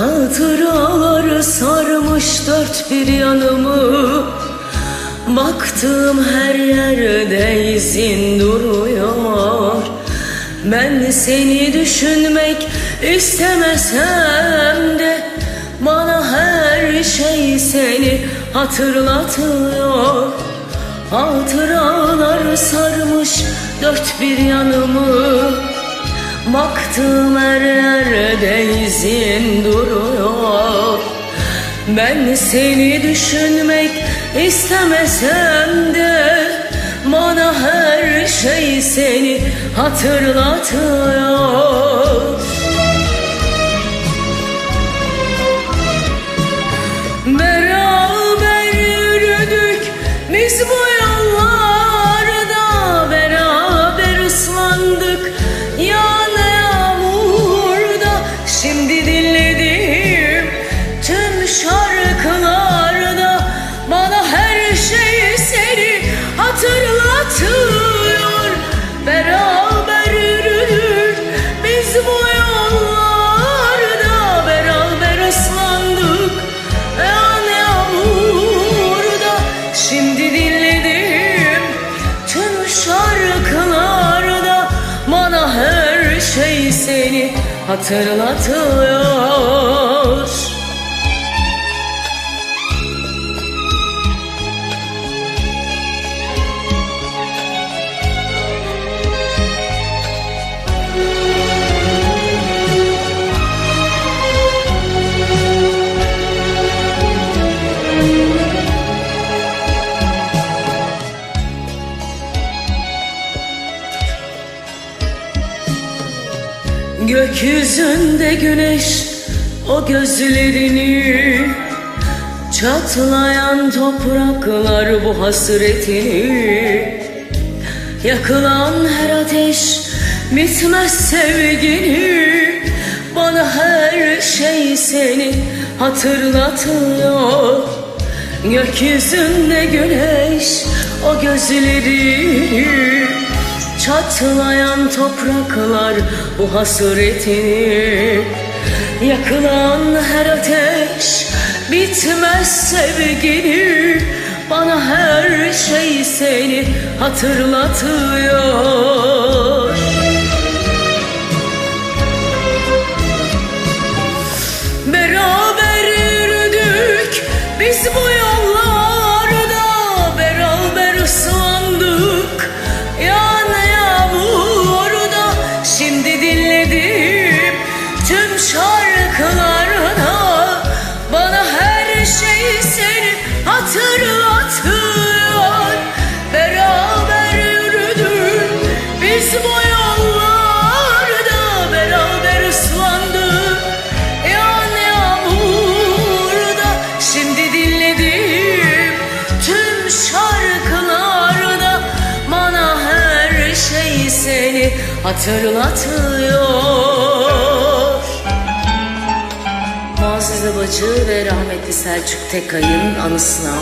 Hatıralar sarmış dört bir yanımı. Baktığım her yerde izin duruyor. Ben seni düşünmek istemesem de Bana her şey seni hatırlatıyor. Hatıralar sarmış dört bir yanımı. Baktığım her yerde izin duruyor Ben seni düşünmek istemesem de Bana her şey seni hatırlatıyor hatırlatıyor Beraber yürüdük biz bu yollarda. Beraber ıslandık yağan yağmurda. Şimdi dinledim tüm şarkılarda. Bana her şey seni hatırlatıyor Gökyüzünde güneş o gözlerini Çatlayan topraklar bu hasretini Yakılan her ateş bitmez sevgini. Bana her şey seni hatırlatıyor. Gökyüzünde güneş o gözlerini Çatlayan topraklar bu hasretini Yakılan her ateş bitmez sevgini Bana her şey seni hatırlatıyor hatırlatıyor Beraber yürüdük. Biz bu yollarda Beraber ıslandık. Yağan yağmurda Şimdi dinledim. Tüm şarkılarda Bana her şey seni hatırlatıyor Muazzeze Bacı ve rahmetli Selçuk Tekay'ın anısına